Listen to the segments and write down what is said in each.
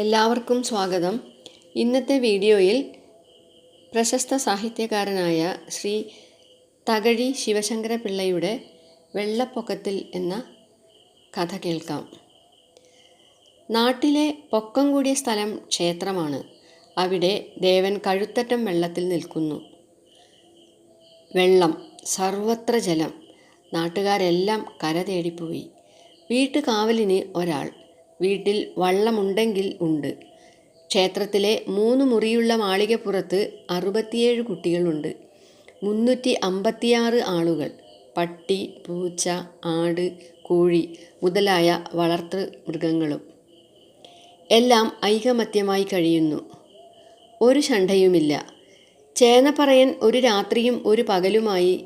എല്ലാവർക്കും സ്വാഗതം. ഇന്നത്തെ വീഡിയോയിൽ പ്രശസ്ത സാഹിത്യകാരനായ ശ്രീ തകഴി ശിവശങ്കര പിള്ളയുടെ വെള്ളപ്പൊക്കത്തിൽ എന്ന കഥ കേൾക്കാം. നാട്ടിലെ പൊക്കം കൂടിയ സ്ഥലം ക്ഷേത്രമാണ്. അവിടെ ദേവൻ കഴുത്തറ്റം വെള്ളത്തിൽ നിൽക്കുന്നു. വെള്ളം സർവത്ര ജലം. നാട്ടുകാരെല്ലാം കര തേടിപ്പോയി. വീട്ടുകാവലിന് ഒരാൾ വീട്ടിൽ വള്ളമുണ്ടെങ്കിൽ ഉണ്ട്. ക്ഷേത്രത്തിലെ മൂന്ന് മുറിയുള്ള മാളികപ്പുറത്ത് അറുപത്തിയേഴ് കുട്ടികളുണ്ട്. മുന്നൂറ്റി അമ്പത്തിയാറ് ആളുകൾ. പട്ടി പൂച്ച ആട് കോഴി മുതലായ വളർത്തു മൃഗങ്ങളും. എല്ലാം ഐകമത്യമായി കഴിയുന്നു. ഒരു ഷണ്ടയുമില്ല ചേനപ്പറയൻ ഒരു രാത്രിയും ഒരു പകലുമായി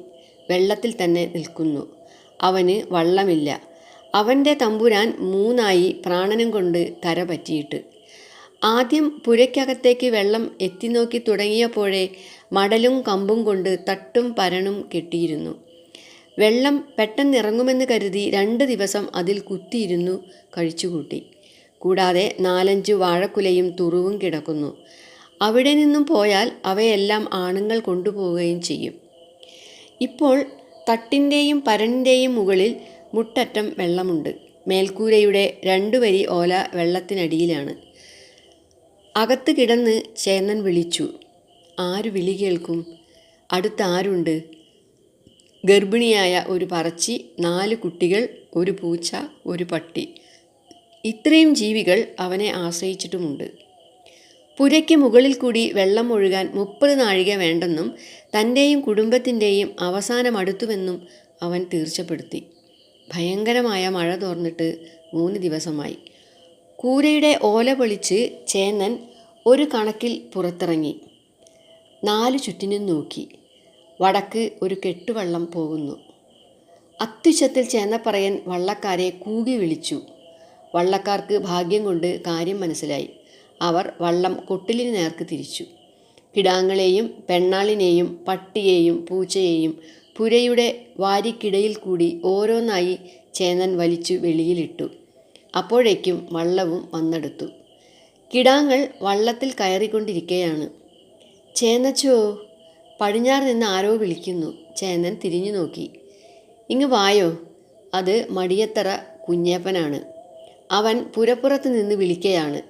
വെള്ളത്തിൽ തന്നെ നിൽക്കുന്നു. അവന് വള്ളമില്ല. അവന്റെ തമ്പുരാൻ മൂന്നായി പ്രാണനം കൊണ്ട് തര പറ്റിയിട്ട്. ആദ്യം പുരയ്ക്കകത്തേക്ക് വെള്ളം എത്തിനോക്കി തുടങ്ങിയപ്പോഴേ മടലും കമ്പും കൊണ്ട് തട്ടും പരണും കെട്ടിയിരുന്നു. വെള്ളം പെട്ടെന്നിറങ്ങുമെന്ന് കരുതി രണ്ട് ദിവസം അതിൽ കുത്തിയിരുന്നു കഴിച്ചുകൂട്ടി. കൂടാതെ നാലഞ്ച് വാഴക്കുലയും തുറുവും കിടക്കുന്നു. അവിടെ നിന്നും പോയാൽ അവയെല്ലാം ആണുങ്ങൾ കൊണ്ടുപോവുകയും ചെയ്യും. ഇപ്പോൾ തട്ടിന്റെയും പരണിന്റെയും മുകളിൽ മുട്ടറ്റം വെള്ളമുണ്ട്. മേൽക്കൂരയുടെ രണ്ടു വരി ഓല വെള്ളത്തിനടിയിലാണ്. അകത്ത് കിടന്ന് ചേന്നൻ വിളിച്ചു. ആര് വിളി കേൾക്കും? അടുത്ത് ആരുണ്ട് ഗർഭിണിയായ ഒരു പറച്ചി നാല് കുട്ടികൾ ഒരു പൂച്ച ഒരു പട്ടി. ഇത്രയും ജീവികൾ അവനെ ആശ്രയിച്ചിട്ടുമുണ്ട്. പുരയ്ക്ക് മുകളിൽ കൂടി വെള്ളം ഒഴുകാൻ മുപ്പത് നാഴിക വേണ്ടെന്നും തന്റെയും കുടുംബത്തിന്റെയും അവസാനം അടുത്തുവെന്നും അവൻ തീർച്ചപ്പെടുത്തി. ഭയങ്കരമായ മഴ തോർന്നിട്ട് മൂന്ന് ദിവസമായി. കൂരയുടെ ഓല പൊളിച്ച് ചേന്നൻ ഒരു കണക്കിൽ പുറത്തിറങ്ങി. നാല് ചുറ്റിനും നോക്കി. വടക്ക് ഒരു കെട്ടുവള്ളം പോകുന്നു. അത്യുച്ചത്തിൽ ചേന്നപ്പറയൻ വള്ളക്കാരെ കൂകി വിളിച്ചു. വള്ളക്കാർക്ക് ഭാഗ്യം കൊണ്ട് കാര്യം മനസ്സിലായി. അവർ വള്ളം കൊട്ടിലിന് നേർക്ക് തിരിച്ചു. കിടാങ്ങളെയും പെണ്ണാളിനെയും പട്ടിയെയും പൂച്ചയെയും പുരയുടെ വാരിക്കിടയിൽ കൂടി ഓരോന്നായി ചേന്നൻ വലിച്ചു വെളിയിലിട്ടു. അപ്പോഴേക്കും വള്ളവും വന്നെടുത്തു. കിടാങ്ങൾ വള്ളത്തിൽ കയറിക്കൊണ്ടിരിക്കുകയാണ് ചേന്നച്ചോ പടിഞ്ഞാറ് നിന്ന് ആരോ വിളിക്കുന്നു. ചേന്നൻ തിരിഞ്ഞു നോക്കി. ഇങ്ങ് വായോ. അത് മടിയത്തറ കുഞ്ഞേപ്പനാണ്. അവൻ പുരപ്പുറത്ത് നിന്ന് വിളിക്കുകയാണ്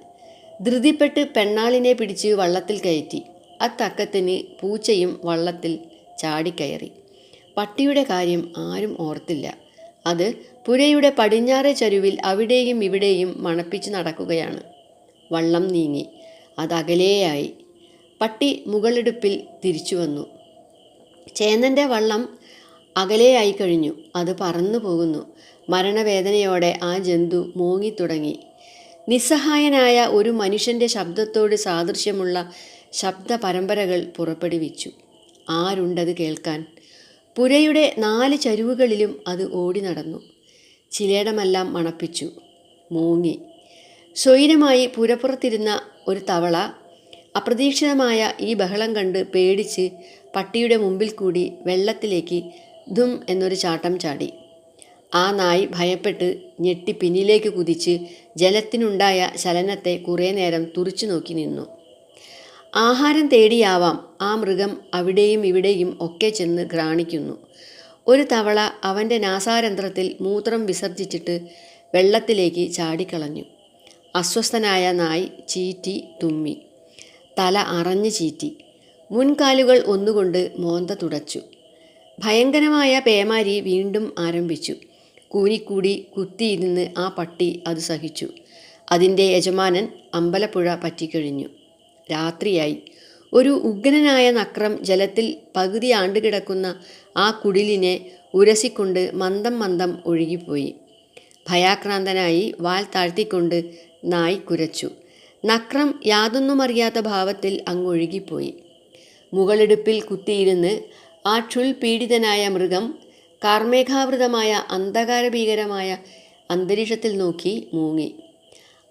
ധൃതിപ്പെട്ട് പെണ്ണാളിനെ പിടിച്ച് വള്ളത്തിൽ കയറ്റി. അത്തക്കത്തിന് പൂച്ചയും വള്ളത്തിൽ ചാടിക്കയറി. പട്ടിയുടെ കാര്യം ആരും ഓർത്തില്ല. അത് പുരയുടെ പടിഞ്ഞാറെ ചരുവിൽ അവിടെയും ഇവിടെയും മണപ്പിച്ച് നടക്കുകയാണ്. വള്ളം നീങ്ങി. അതകലെയായി പട്ടി മുകളെടുപ്പിൽ തിരിച്ചു വന്നു. ചേന്നന്റെ വള്ളം അകലെയായി കഴിഞ്ഞു. അത് പറന്നു പോകുന്നു. മരണവേദനയോടെ ആ ജന്തു മോങ്ങിത്തുടങ്ങി. നിസ്സഹായനായ ഒരു മനുഷ്യന്റെ ശബ്ദത്തോട് സാദൃശ്യമുള്ള ശബ്ദ പരമ്പരകൾ പുറപ്പെടുവിച്ചു. ആരുണ്ടത് കേൾക്കാൻ? പുരയുടെ നാല് ചരിവുകളിലും അത് ഓടി നടന്നു. ചിലേടമെല്ലാം മണപ്പിച്ചു മൂങ്ങി. സ്വൈരമായി പുരപ്പുറത്തിരുന്ന ഒരു തവള അപ്രതീക്ഷിതമായ ഈ ബഹളം കണ്ട് പേടിച്ച് പട്ടിയുടെ മുമ്പിൽ കൂടി വെള്ളത്തിലേക്ക് ധും എന്നൊരു ചാട്ടം ചാടി. ആ നായ് ഭയപ്പെട്ട് ഞെട്ടി പിന്നിലേക്ക് കുതിച്ച് ജലത്തിനുണ്ടായ ചലനത്തെ കുറേ നേരം തുറിച്ചു നോക്കി നിന്നു. ആഹാരം തേടിയാവാം. ആ മൃഗം അവിടെയും ഇവിടെയും ഒക്കെ ചെന്ന് ഘ്രാണിക്കുന്നു ഒരു തവള അവന്റെ നാസാരന്ധ്രത്തിൽ മൂത്രം വിസർജിച്ചിട്ട് വെള്ളത്തിലേക്ക് ചാടിക്കളഞ്ഞു. അസ്വസ്ഥനായ നായ് ചീറ്റി തുമ്മി. തല അറഞ്ഞു ചീറ്റി. മുൻകാലുകൾ ഒന്നുകൊണ്ട് മോന്ത തുടച്ചു. ഭയങ്കരമായ പേമാരി വീണ്ടും ആരംഭിച്ചു. കൂനിക്കൂടി കുത്തിയിരുന്ന് ആ പട്ടി അത് സഹിച്ചു. അതിന്റെ യജമാനൻ അമ്പലപ്പുഴ പറ്റിക്കഴിഞ്ഞു. രാത്രിയായി. ഒരു ഉഗ്രനായ നക്രം ജലത്തിൽ പകുതി ആണ്ടുകിടക്കുന്ന ആ കുടിലിനെ ഉരസിക്കൊണ്ട് മന്ദം മന്ദം ഒഴുകിപ്പോയി. ഭയാക്രാന്തനായി വാൽ താഴ്ത്തിക്കൊണ്ട് നായ് കുരച്ചു. നക്രം യാതൊന്നുമറിയാത്ത ഭാവത്തിൽ അങ്ങൊഴുകിപ്പോയി. മുകളെടുപ്പിൽ കുത്തിയിരുന്ന് ആ ക്ഷുൽ പീഡിതനായ മൃഗം കാർമേഘാവൃതമായ അന്ധകാരഭീകരമായ അന്തരീക്ഷത്തിൽ നോക്കി മൂങ്ങി.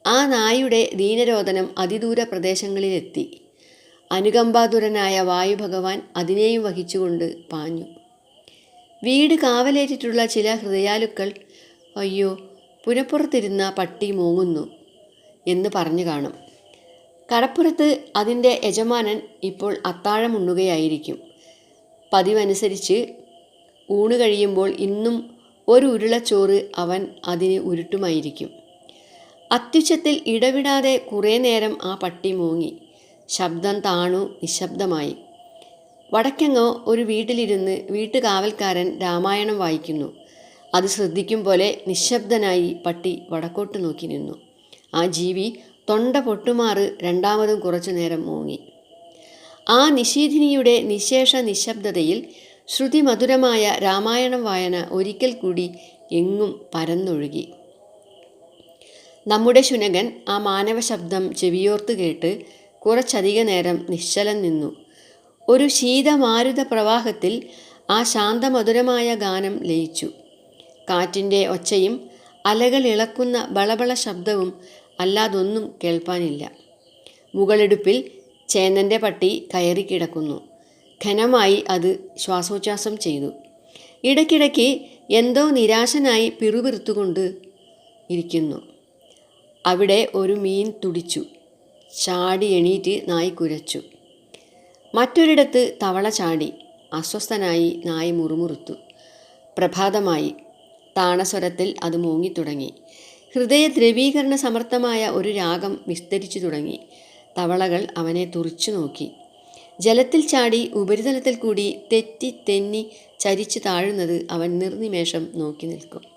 ആ നായുടെ ദീനരോധനം അതിദൂര പ്രദേശങ്ങളിലെത്തി. അനുകമ്പാതുരനായ വായുഭഗവാൻ അതിനെയും വഹിച്ചുകൊണ്ട് പാഞ്ഞു. വീട് കാവലേറ്റിട്ടുള്ള ചില ഹൃദയാലുക്കൾ അയ്യോ പുനപ്പുറത്തിരുന്ന പട്ടി മൂങ്ങുന്നു എന്ന് പറഞ്ഞു കാണും. കടപ്പുറത്ത് അതിന്റെ യജമാനൻ ഇപ്പോൾ അത്താഴമുണ്ണുകയായിരിക്കും. പതിവനുസരിച്ച് ഊണ് കഴിയുമ്പോൾ ഇന്നും ഒരു ഉരുളച്ചോറ് അവൻ അതിന് ഉരുട്ടുമായിരിക്കും. അത്യുച്ചത്തിൽ ഇടവിടാതെ കുറേ നേരം ആ പട്ടി മൂങ്ങി. ശബ്ദം താണു നിശബ്ദമായി. വടക്കെങ്ങോ ഒരു വീട്ടിലിരുന്ന് വീട്ടുകാവൽക്കാരൻ രാമായണം വായിക്കുന്നു. അത് ശ്രദ്ധിക്കും പോലെ നിശബ്ദനായി പട്ടി വടക്കോട്ട് നോക്കി നിന്നു. ആ ജീവി തൊണ്ട പൊട്ടുമാറ് രണ്ടാമതും കുറച്ചു നേരം മൂങ്ങി. ആ നിശീധിനിയുടെ നിശേഷ നിശബ്ദതയിൽ ശ്രുതിമധുരമായ രാമായണം വായന ഒരിക്കൽ കൂടി എങ്ങും പരന്നൊഴുകി. നമ്മുടെ ശുനകൻ ആ മാനവ ശബ്ദം ചെവിയോർത്ത് കേട്ട് കുറച്ചധിക നേരം നിശ്ചലം നിന്നു. ഒരു ശീതമാരുത പ്രവാഹത്തിൽ ആ ശാന്തമധുരമായ ഗാനം ലയിച്ചു. കാറ്റിന്റെ ഒച്ചയും അലകൾ ഇളക്കുന്ന ബളബള ശബ്ദവും അല്ലാതൊന്നും കേൾപ്പാനില്ല. മുകളെടുപ്പിൽ ചേന്നന്റെ പട്ടി കയറി കിടക്കുന്നു. ഘനമായി അത് ശ്വാസോച്ഛ്വാസം ചെയ്തു. ഇടയ്ക്കിടയ്ക്ക് എന്തോ നിരാശനായി പിറുപിറുത്തുകൊണ്ട് ഇരിക്കുന്നു. അവിടെ ഒരു മീൻ തുടിച്ചു. ചാടി എണീറ്റ് നായ് കുരച്ചു. മറ്റൊരിടത്ത് തവള ചാടി. അസ്വസ്ഥനായി നായ് മുറുമുറുത്തു. പ്രഭാതമായി. താണസ്വരത്തിൽ അത് മൂങ്ങിത്തുടങ്ങി. ഹൃദയ ദ്രവീകരണ സമർത്ഥമായ ഒരു രാഗം വിസ്തരിച്ചു തുടങ്ങി. തവളകൾ അവനെ തുറിച്ചു നോക്കി. ജലത്തിൽ ചാടി ഉപരിതലത്തിൽ കൂടി തെറ്റി തെന്നി ചരിച്ചു താഴുന്നത് അവൻ നിർനിമേഷം നോക്കി നിൽക്കും.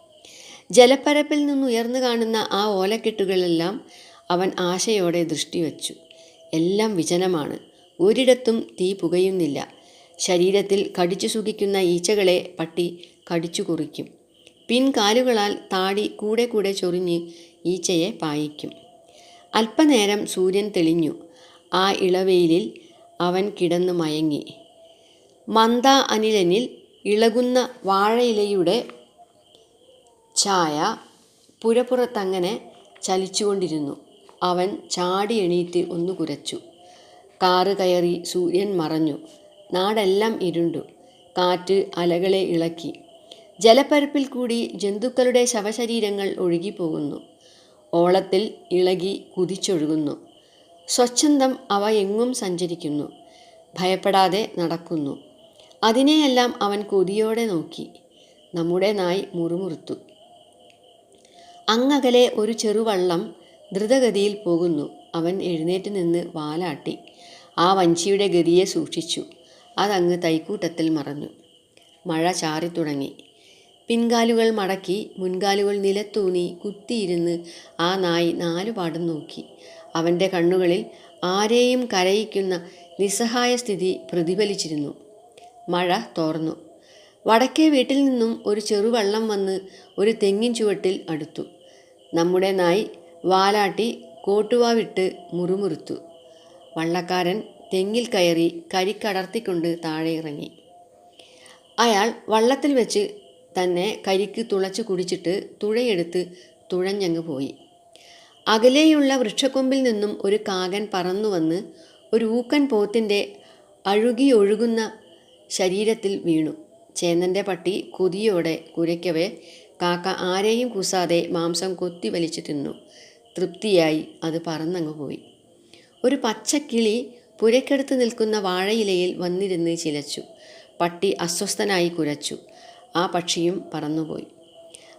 ജലപ്പരപ്പിൽ നിന്നുയർന്നു കാണുന്ന ആ ഓലക്കെട്ടുകളെല്ലാം അവൻ ആശയോടെ ദൃഷ്ടി വച്ചു എല്ലാം വിജനമാണ്. ഒരിടത്തും തീ പുകയുന്നില്ല. ശരീരത്തിൽ കടിച്ചു സുഖിക്കുന്ന ഈച്ചകളെ പട്ടി കടിച്ചു കുറിക്കും. പിൻകാലുകളാൽ താടി കൂടെ കൂടെ ചൊറിഞ്ഞ് ഈച്ചയെ പായിക്കും. അല്പനേരം സൂര്യൻ തെളിഞ്ഞു. ആ ഇളവെയിലിൽ അവൻ കിടന്നു മയങ്ങി. മന്ദ അനിലനിൽ ഇളകുന്ന വാഴയിലയുടെ ഛായ പുരപ്പുറത്തങ്ങനെ ചലിച്ചുകൊണ്ടിരുന്നു. അവൻ ചാടി എണീറ്റ് ഒന്ന് കുരച്ചു. കാറ് കയറി സൂര്യൻ മറഞ്ഞു. നാടെല്ലാം ഇരുണ്ടു. കാറ്റ് അലകളെ ഇളക്കി. ജലപ്പരപ്പിൽ കൂടി ജന്തുക്കളുടെ ശവശരീരങ്ങൾ ഒഴുകിപ്പോകുന്നു. ഓളത്തിൽ ഇളകി കുതിച്ചൊഴുകുന്നു. സ്വച്ഛന്തം അവ എങ്ങും സഞ്ചരിക്കുന്നു. ഭയപ്പെടാതെ നടക്കുന്നു. അതിനെയെല്ലാം അവൻ കൊതിയോടെ നോക്കി. നമ്മുടെ നായ് മുറുമുറുത്തു. അങ്ങകലെ ഒരു ചെറുവള്ളം ദ്രുതഗതിയിൽ പോകുന്നു. അവൻ എഴുന്നേറ്റ് നിന്ന് വാലാട്ടി. ആ വഞ്ചിയുടെ ഗതിയെ സൂക്ഷിച്ചു. അതങ്ങ് തൈക്കൂട്ടത്തിൽ മറഞ്ഞു മഴ ചാറിത്തുടങ്ങി. പിൻകാലുകൾ മടക്കി മുൻകാലുകൾ നിലത്തൂന്നി കുത്തിയിരുന്ന് ആ നായി നാലുപാടും നോക്കി. അവന്റെ കണ്ണുകളിൽ ആരെയും കരയിക്കുന്ന നിസ്സഹായ സ്ഥിതി പ്രതിഫലിച്ചിരുന്നു. മഴ തോർന്നു. വടക്കേ വീട്ടിൽ നിന്നും ഒരു ചെറുവള്ളം വന്ന് ഒരു തെങ്ങിൻ ചുവട്ടിൽ അടുത്തു. നമ്മുടെ നായ് വാലാട്ടി കോട്ടുവാവിട്ട് മുറുമുറുത്തു. വള്ളക്കാരൻ തെങ്ങിൽ കയറി കരിക്കടർത്തിക്കൊണ്ട് താഴെ ഇറങ്ങി. അയാൾ വള്ളത്തിൽ വെച്ച് തന്നെ കരിക്ക് തുളച്ച് കുടിച്ചിട്ട് തുഴയെടുത്ത് തുഴഞ്ഞങ്ങ് പോയി. അകലെയുള്ള വൃക്ഷക്കൊമ്പിൽ നിന്നും ഒരു കാകൻ പറന്നു വന്ന് ഒരു ഊക്കൻ പോത്തിന്റെ അഴുകിയൊഴുകുന്ന ശരീരത്തിൽ വീണു. ചേന്നന്റെ പട്ടി കൊതിയോടെ കുരയ്ക്കവേ കാക്ക ആരെയും കൂസാതെ മാംസം കൊത്തി വലിച്ചു തിന്നു. തൃപ്തിയായി അത് പറന്നങ്ങ് പോയി. ഒരു പച്ചക്കിളി പുരയ്ക്കടുത്ത് നിൽക്കുന്ന വാഴയിലയിൽ വന്നിരുന്ന് ചിലച്ചു. പട്ടി അസ്വസ്ഥനായി കുരച്ചു. ആ പക്ഷിയും പറന്നുപോയി.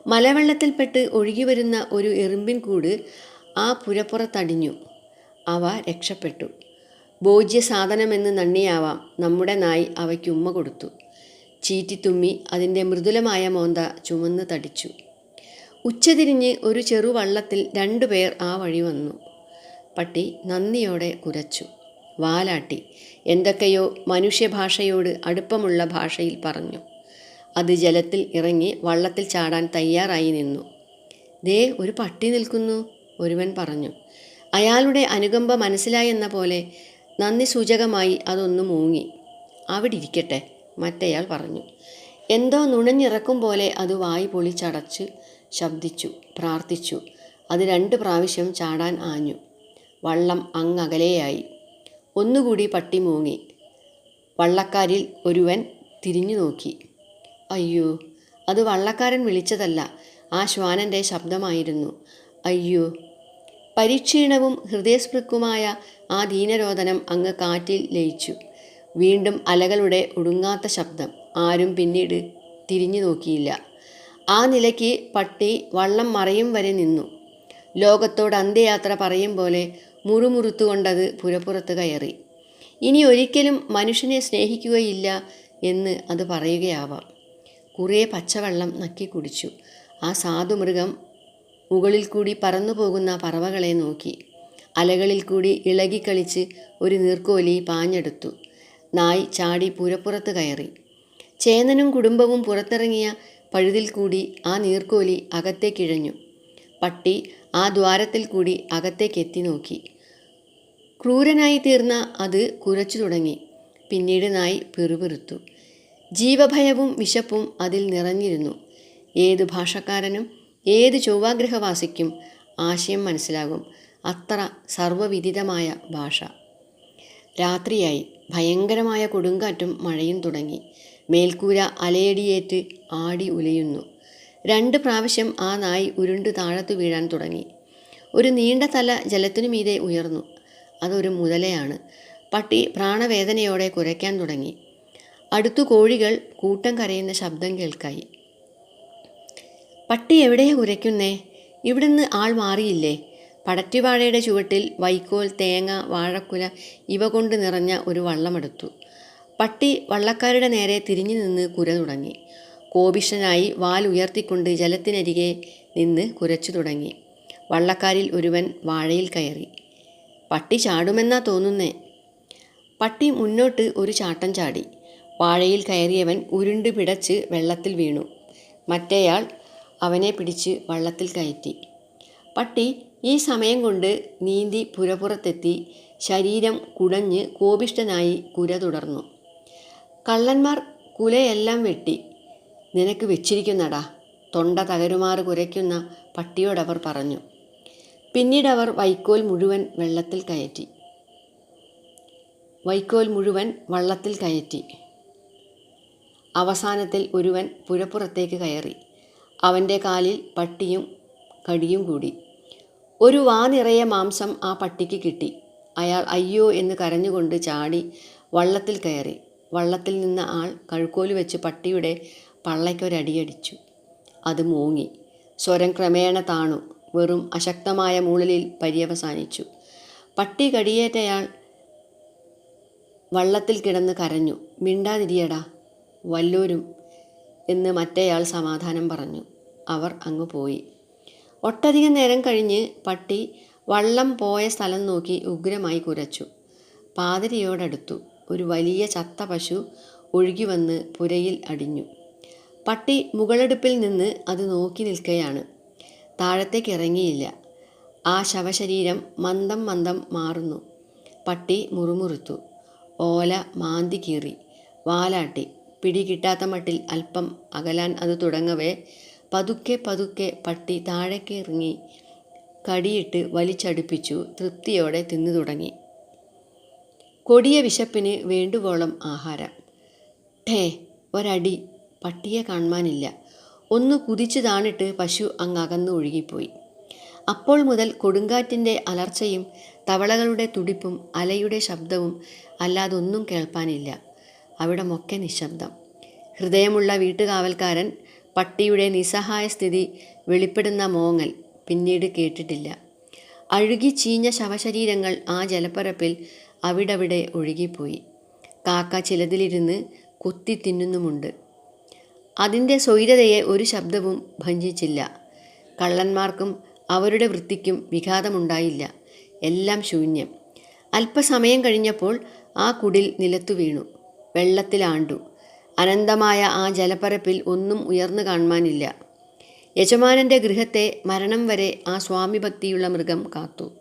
മലവെള്ളത്തിൽപ്പെട്ട് ഒഴുകി വരുന്ന ഒരു എറുമ്പിൻ കൂട് ആ പുരപ്പുറത്തടിഞ്ഞു. അവ രക്ഷപ്പെട്ടു. ഭോജ്യ സാധനമെന്ന് നന്ദിയാവാം നമ്മുടെ നായ് അവയ്ക്ക് ഉമ്മ കൊടുത്തു. ചീറ്റിത്തുമ്മി അതിന്റെ മൃദുലമായ മോന്ത ചുമന്ന് തടിച്ചു. ഉച്ചതിരിഞ്ഞ് ഒരു ചെറുവള്ളത്തിൽ രണ്ടുപേർ ആ വഴി വന്നു. പട്ടി നന്ദിയോടെ കുരച്ചു. വാലാട്ടി എന്തൊക്കെയോ മനുഷ്യഭാഷയോട് അടുപ്പമുള്ള ഭാഷയിൽ പറഞ്ഞു. അത് ജലത്തിൽ ഇറങ്ങി വള്ളത്തിൽ ചാടാൻ തയ്യാറായി നിന്നു. ദേ ഒരു പട്ടി നിൽക്കുന്നു ഒരുവൻ പറഞ്ഞു. അയാളുടെ അനുകമ്പ മനസ്സിലായെന്ന പോലെ നന്ദി സൂചകമായി അതൊന്ന് മൂങ്ങി. അവിടെ ഇരിക്കട്ടെ. മറ്റേയാൾ പറഞ്ഞു. എന്തോ നുണഞ്ഞിറക്കും പോലെ അത് വായി പൊളിച്ചടച്ച് ശബ്ദിച്ചു പ്രാർത്ഥിച്ചു. അത് രണ്ട് പ്രാവശ്യം ചാടാൻ ആഞ്ഞു. വള്ളം അങ്ങകലെയായി. ഒന്നുകൂടി പട്ടി മൂങ്ങി. വള്ളക്കാരിൽ ഒരുവൻ തിരിഞ്ഞു നോക്കി. അയ്യോ അത് വള്ളക്കാരൻ വിളിച്ചതല്ല. ആ ശ്വാനന്റെ ശബ്ദമായിരുന്നു. അയ്യോ. പരിക്ഷീണവും ഹൃദയസ്പൃക്കുമായ ആ ദീനരോധനം അങ്ങ് കാറ്റിൽ ലയിച്ചു. വീണ്ടും അലകളുടെ ഒടുങ്ങാത്ത ശബ്ദം ആരും പിന്നീട് തിരിഞ്ഞു നോക്കിയില്ല. ആ നിലയ്ക്ക് പട്ടി വള്ളം മറയും വരെ നിന്നു. ലോകത്തോട് അന്ത്യയാത്ര പറയും പോലെ മുറുമുറുത്തുകൊണ്ടത് പുരപ്പുറത്ത് കയറി. ഇനി ഒരിക്കലും മനുഷ്യനെ സ്നേഹിക്കുകയില്ല എന്ന് അത് പറയുകയാവാം. കുറേ പച്ചവെള്ളം നക്കി കുടിച്ചു. ആ സാധുമൃഗം മുകളിൽ കൂടി പറന്നു പോകുന്ന പറവകളെ നോക്കി. അലകളിൽ കൂടി ഇളകിക്കളിച്ച് ഒരു നീർക്കോലി പാഞ്ഞെടുത്തു. നായ് ചാടി പുരപ്പുറത്ത് കയറി. ചേനനും കുടുംബവും പുറത്തിറങ്ങിയ പഴുതിൽ കൂടി ആ നീർക്കോലി അകത്തേക്കിഴഞ്ഞു പട്ടി ആ ദ്വാരത്തിൽ കൂടി അകത്തേക്ക് എത്തി നോക്കി. ക്രൂരനായി തീർന്ന അത് കുരച്ചു തുടങ്ങി. പിന്നീട് നായ് പിറുപിറുത്തു. ജീവഭയവും വിശപ്പും അതിൽ നിറഞ്ഞിരുന്നു. ഏത് ഭാഷക്കാരനും ഏത് ചൊവ്വാഗ്രഹവാസിക്കും ആശയം മനസ്സിലാകും. അത്ര സർവവിദിതമായ ഭാഷ. രാത്രിയായി ഭയങ്കരമായ കൊടുങ്കാറ്റും മഴയും തുടങ്ങി. മേൽക്കൂര അലയടിയേറ്റ് ആടി ഉലയുന്നു. രണ്ട് പ്രാവശ്യം ആ നായി ഉരുണ്ട് താഴത്തു വീഴാൻ തുടങ്ങി. ഒരു നീണ്ട തല ജലത്തിനു മീതെ ഉയർന്നു. അതൊരു മുതലയാണ്. പട്ടി പ്രാണവേദനയോടെ കുരയ്ക്കാൻ തുടങ്ങി. അടുത്തു കോഴികൾ കൂട്ടം കരയുന്ന ശബ്ദം കേൾക്കായി. പട്ടി എവിടെയാ കുരയ്ക്കുന്നേ? ഇവിടുന്ന് ആൾ മാറിയില്ലേ? പടറ്റിവാഴയുടെ ചുവട്ടിൽ വൈക്കോൽ തേങ്ങ വാഴക്കുല ഇവ കൊണ്ട് നിറഞ്ഞ ഒരു വള്ളമെടുത്തു. പട്ടി വള്ളക്കാരുടെ നേരെ തിരിഞ്ഞു നിന്ന് കുര തുടങ്ങി. കോപിഷ്ഠനായി വാൽ ഉയർത്തിക്കൊണ്ട് ജലത്തിനരികെ നിന്ന് കുരച്ചു തുടങ്ങി. വള്ളക്കാരിൽ ഒരുവൻ വാഴയിൽ കയറി. പട്ടി ചാടുമെന്നാ തോന്നുന്നേ? പട്ടി മുന്നോട്ട് ഒരു ചാട്ടം ചാടി. വാഴയിൽ കയറിയവൻ ഉരുണ്ട് പിടച്ച് വെള്ളത്തിൽ വീണു. മറ്റേയാൾ അവനെ പിടിച്ച് വള്ളത്തിൽ കയറ്റി. പട്ടി ഈ സമയം കൊണ്ട് നീന്തി പുരപ്പുറത്തെത്തി ശരീരം കുടഞ്ഞ് കോപിഷ്ടനായി കുര തുടർന്നു. കള്ളന്മാർ കുലയെല്ലാം വെട്ടി. നിനക്ക് വെച്ചിരിക്കുന്നടാ. തൊണ്ട തകരുമാറ് കുരയ്ക്കുന്ന പട്ടിയോടവർ പറഞ്ഞു. പിന്നീട് അവർ വൈക്കോൽ മുഴുവൻ വെള്ളത്തിൽ കയറ്റി. വൈക്കോൽ മുഴുവൻ വള്ളത്തിൽ കയറ്റി. അവസാനത്തിൽ ഒരുവൻ പുരപ്പുറത്തേക്ക് കയറി. അവന്റെ കാലിൽ പട്ടിയും കടിയും കൂടി. ഒരു വാ നിറയെ മാംസം ആ പട്ടിക്ക് കിട്ടി. അയാൾ അയ്യോ എന്ന് കരഞ്ഞുകൊണ്ട് ചാടി വള്ളത്തിൽ കയറി. വള്ളത്തിൽ നിന്ന ആൾ കഴുക്കോൽ വെച്ച് പട്ടിയുടെ പള്ളയ്ക്കൊരടിയടിച്ചു. അത് മൂങ്ങി. സ്വരം ക്രമേണ താണു. വെറും അശക്തമായ മൂളലിൽ പര്യവസാനിച്ചു. പട്ടി കടിയേറ്റയാൾ വള്ളത്തിൽ കിടന്ന് കരഞ്ഞു. മിണ്ടാതിരിയടാ വല്ലോരും എന്ന് മറ്റേയാൾ സമാധാനം പറഞ്ഞു. അവർ അങ്ങ് പോയി. ഒട്ടധികം നേരം കഴിഞ്ഞ് പട്ടി വള്ളം പോയ സ്ഥലം നോക്കി ഉഗ്രമായി കുരച്ചു. പാതിരിയോടടുത്തു ഒരു വലിയ ചത്ത പശു ഒഴുകി വന്ന് പുരയിൽ അടിഞ്ഞു. പട്ടി മുകളെടുപ്പിൽ നിന്ന് അത് നോക്കി നിൽക്കുകയാണ് താഴത്തേക്ക് ഇറങ്ങിയില്ല. ആ ശവശരീരം മന്ദം മന്ദം മാറുന്നു. പട്ടി മുറുമുറുത്തു. ഓല മാന്തി കീറി. വാലാട്ടി. പിടി കിട്ടാത്ത മട്ടിൽ അല്പം അകലാൻ അത് തുടങ്ങവേ പതുക്കെ പതുക്കെ പട്ടി താഴേക്ക് ഇറങ്ങി കടിയിട്ട് വലിച്ചടുപ്പിച്ചു. തൃപ്തിയോടെ തിന്നു തുടങ്ങി. കൊടിയ വിശപ്പിന് വേണ്ടുവോളം ആഹാരം. ഠേ ഒരടി. പട്ടിയെ കാണുവാനില്ല. ഒന്ന് കുതിച്ചു താണിട്ട് പശു അങ്ങ് അകന്നു ഒഴുകിപ്പോയി. അപ്പോൾ മുതൽ കൊടുങ്കാറ്റിന്റെ അലർച്ചയും തവളകളുടെ തുടിപ്പും അലയുടെ ശബ്ദവും അല്ലാതൊന്നും കേൾപ്പാനില്ല. അവിടെ മൊക്കെ നിശബ്ദം. ഹൃദയമുള്ള വീട്ടുകാവൽക്കാരൻ പട്ടിയുടെ നിസ്സഹായ സ്ഥിതി വെളിപ്പെടുന്ന മോങ്ങൽ പിന്നീട് കേട്ടിട്ടില്ല. അഴുകി ചീഞ്ഞ ശവശരീരങ്ങൾ ആ ജലപ്പരപ്പിൽ അവിടവിടെ ഒഴുകിപ്പോയി. കാക്ക ചിലതിലിരുന്ന് കൊത്തി തിന്നുന്നുമുണ്ട്. അതിന്റെ സ്വൈരതയെ ഒരു ശബ്ദവും ഭഞ്ജിച്ചില്ല കള്ളന്മാർക്കും അവരുടെ വൃത്തിക്കും വിഘാതമുണ്ടായില്ല. എല്ലാം ശൂന്യം. അല്പസമയം കഴിഞ്ഞപ്പോൾ ആ കുടിൽ നിലത്തു വീണു വെള്ളത്തിലാണ്ടു അനന്തമായ ആ ജലപ്പരപ്പിൽ ഒന്നും ഉയർന്നു കാണുവാനില്ല. യജമാനന്റെ ഗൃഹത്തെ മരണം വരെ ആ സ്വാമി ഭക്തിയുള്ള മൃഗം കാത്തു.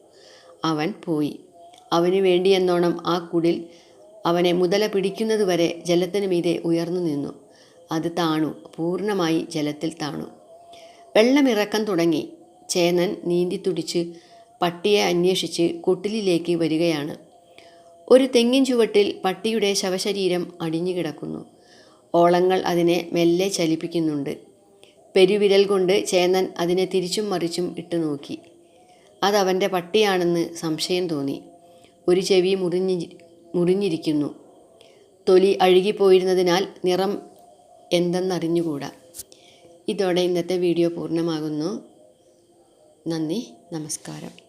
അവൻ പോയി. അവനു വേണ്ടിയെന്നോണം ആ കുടിൽ അവനെ മുതല പിടിക്കുന്നതുവരെ ജലത്തിനു മീതെ ഉയർന്നു നിന്നു. അത് താണു. പൂർണമായി ജലത്തിൽ താണു. വെള്ളമിറക്കം തുടങ്ങി. ചേനൻ നീന്തി തുടിച്ച് പട്ടിയെ അന്വേഷിച്ച് കുട്ടിലേക്ക് വരികയാണ്. ഒരു തെങ്ങിൻ ചുവട്ടിൽ പട്ടിയുടെ ശവശരീരം അടിഞ്ഞു കിടക്കുന്നു. ഓളങ്ങൾ അതിനെ മെല്ലെ ചലിപ്പിക്കുന്നുണ്ട്. പെരുവിരൽ കൊണ്ട് ചേന്നൻ അതിനെ തിരിച്ചും മറിച്ചും ഇട്ടു നോക്കി. അതവന്റെ പട്ടിയാണെന്ന് സംശയം തോന്നി. ഒരു ചെവി മുറിഞ്ഞി മുറിഞ്ഞിരിക്കുന്നു. തൊലി അഴുകിപ്പോയിരുന്നതിനാൽ നിറം എന്തെന്നറിഞ്ഞുകൂടാ. ഇതോടെ ഇന്നത്തെ വീഡിയോ പൂർണമാകുന്നു. നന്ദി നമസ്കാരം.